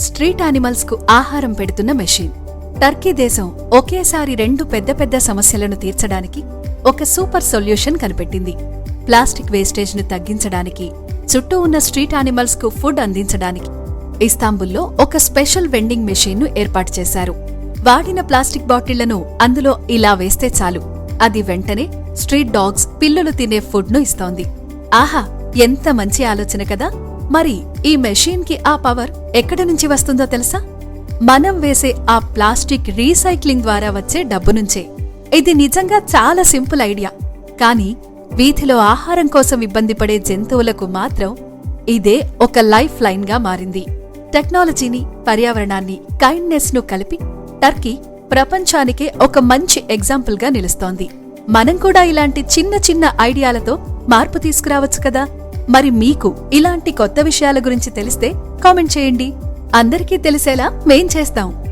Street యానిమల్స్కు ఆహారం పెడుతున్న machine. Turkey దేశం ఒకేసారి రెండు పెద్ద పెద్ద సమస్యలను తీర్చడానికి ఒక సూపర్ సొల్యూషన్ కనిపెట్టింది. ప్లాస్టిక్ వేస్టేజ్ను తగ్గించడానికి చుట్టూ ఉన్న స్ట్రీట్ యానిమల్స్కు ఫుడ్ అందించడానికి ఇస్తాంబుల్లో ఒక స్పెషల్ వెండింగ్ మెషిన్ను ఏర్పాటు చేశారు. వాడిన ప్లాస్టిక్ బాటిళ్ళను అందులో ఇలా వేస్తే చాలు. అది వెంటనే స్ట్రీట్ డాగ్స్ పిల్లులు తినే ఫుడ్ను ఇస్తోంది. ఆహా ఎంత మంచి ఆలోచన కదా! మరి ఈ మెషిన్కి ఆ పవర్ ఎక్కడి నుంచి వస్తుందో తెలుసా? మనం వేసే ఆ ప్లాస్టిక్ రీసైక్లింగ్ ద్వారా వచ్చే డబ్బు నుంచే. ఇది నిజంగా చాలా సింపుల్ ఐడియా. కానీ వీధిలో ఆహారం కోసం ఇబ్బంది పడే జంతువులకు మాత్రం ఇదే ఒక లైఫ్ లైన్గా మారింది. టెక్నాలజీని పర్యావరణాన్ని కైండ్నెస్ను కలిపి టర్కీ ప్రపంచానికే ఒక మంచి ఎగ్జాంపుల్గా నిలుస్తోంది. మనం కూడా ఇలాంటి చిన్న చిన్న ఐడియాలతో మార్పు తీసుకురావచ్చు కదా? మరి మీకు ఇలాంటి కొత్త విషయాల గురించి తెలిస్తే కామెంట్ చేయండి. అందరికీ తెలిసేలా మేం చేస్తాం.